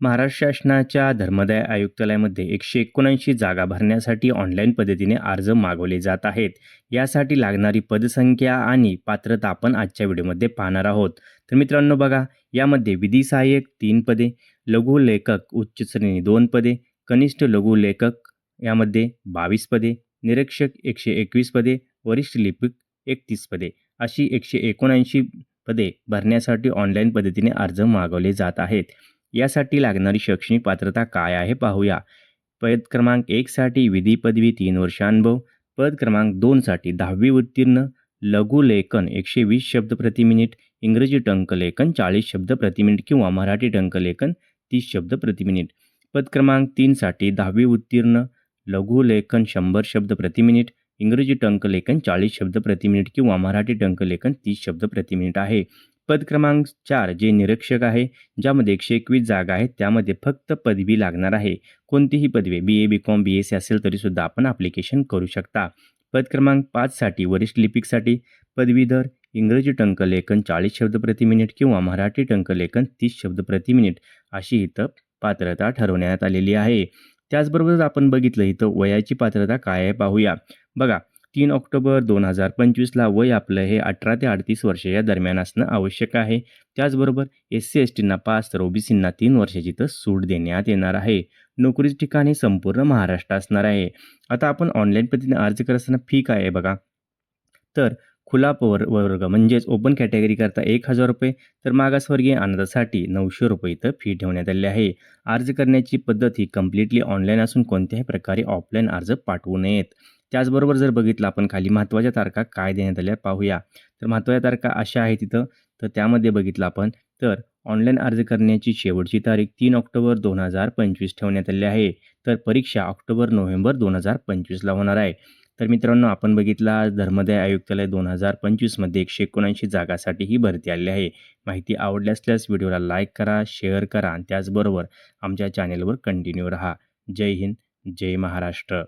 महाराष्ट्र शासनाच्या धर्मादाय आयुक्तालयामध्ये एकशे एकोणऐंशी जागा भरण्यासाठी ऑनलाईन पद्धतीने अर्ज मागवले जात आहेत. यासाठी लागणारी पदसंख्या आणि पात्रता आपण आजच्या व्हिडिओमध्ये पाहणार आहोत. तर मित्रांनो बघा यामध्ये विधी सहाय्यक तीन पदे लघुलेखक उच्च श्रेणी दोन पदे कनिष्ठ लघुलेखक यामध्ये बावीस पदे निरीक्षक एकशे एकवीस पदे वरिष्ठ लिपिक एकतीस पदे अशी एकशे एकोणऐंशी पदे भरण्यासाठी ऑनलाईन पद्धतीने अर्ज मागवले जात आहेत. यासाठी लागणारी शैक्षणिक पात्रता काय आहे पाहूया. पद क्रमांक एकसाठी विधी पदवी तीन वर्ष अनुभव. पद क्रमांक दोनसाठी दहावी उत्तीर्ण. लघुलेखन एकशे वीस शब्द प्रति मिनिट. इंग्रजी टंकलेखन चाळीस शब्द प्रति मिनिट किंवा मराठी टंकलेखन तीस शब्द प्रति मिनिट. पद क्रमांक तीनसाठी दहावी उत्तीर्ण. लघुलेखन शंभर शब्द प्रति मिनिट. इंग्रजी टंकलेखन चाळीस शब्द प्रति मिनिट किंवा मराठी टंकलेखन तीस शब्द प्रति मिनिट आहे. पद क्रमांक चार जे निरीक्षक आहे ज्यामध्ये एकशे एकवीस जागा आहेत त्यामध्ये फक्त पदवी लागणार आहे. कोणतीही पदवी B A B com B S C असेल तरीसुद्धा आपण ॲप्लिकेशन करू शकता. पद क्रमांक पाचसाठी वरिष्ठ लिपिकसाठी पदवीधर इंग्रजी टंकलेखन चाळीस शब्द प्रति मिनिट किंवा मराठी टंकलेखन तीस शब्द प्रति मिनिट अशी इथं पात्रता ठरवण्यात आलेली आहे. त्याचबरोबर आपण बघितलं इथं वयाची पात्रता काय आहे पाहूया. बघा तीन ऑक्टोबर दोन हजार पंचवीसला वय आपलं हे अठरा ते अडतीस वर्ष या दरम्यान असणं आवश्यक आहे. त्याचबरोबर एस सी एस टींना पाच तर ओबीसींना तीन वर्षाची तर सूट देण्यात येणार आहे. नोकरीचं ठिकाणी संपूर्ण महाराष्ट्र असणार आहे. आता आपण ऑनलाईन पद्धतीने अर्ज करत असताना फी काय आहे बघा? तर खुला वर वर्ग म्हणजेच ओपन कॅटेगरी करता एक हजार रुपये तर मागासवर्गीय अनाथासाठी नऊशे रुपये इथं फी ठेवण्यात आली आहे. अर्ज करण्याची पद्धत ही कम्प्लिटली ऑनलाईन असून कोणत्याही प्रकारे ऑफलाईन अर्ज पाठवू नयेत. त्याचबरोबर जर बघितलं आपण खाली महत्त्वाच्या तारखा काय देण्यात आल्या पाहूया. तर महत्त्वाच्या तारखा अशा आहेत तिथं तर त्यामध्ये बघितलं आपण तर ऑनलाईन अर्ज करण्याची शेवटची तारीख तीन ऑक्टोबर दोन हजार पंचवीस ठेवण्यात आली आहे. तर परीक्षा ऑक्टोबर नोव्हेंबर दोन हजार पंचवीसला होणार आहे. तर मित्रांनो आपण बघितला आज धर्मदाय आयुक्तालय दोन हजार पंचवीसमध्ये एकशे एकोणऐंशी जागासाठी ही भरती आली आहे. माहिती आवडली असल्यास व्हिडिओला लाईक करा शेअर करा आणि त्याचबरोबर आमच्या चॅनेलवर कंटिन्यू राहा. जय हिंद जय महाराष्ट्र.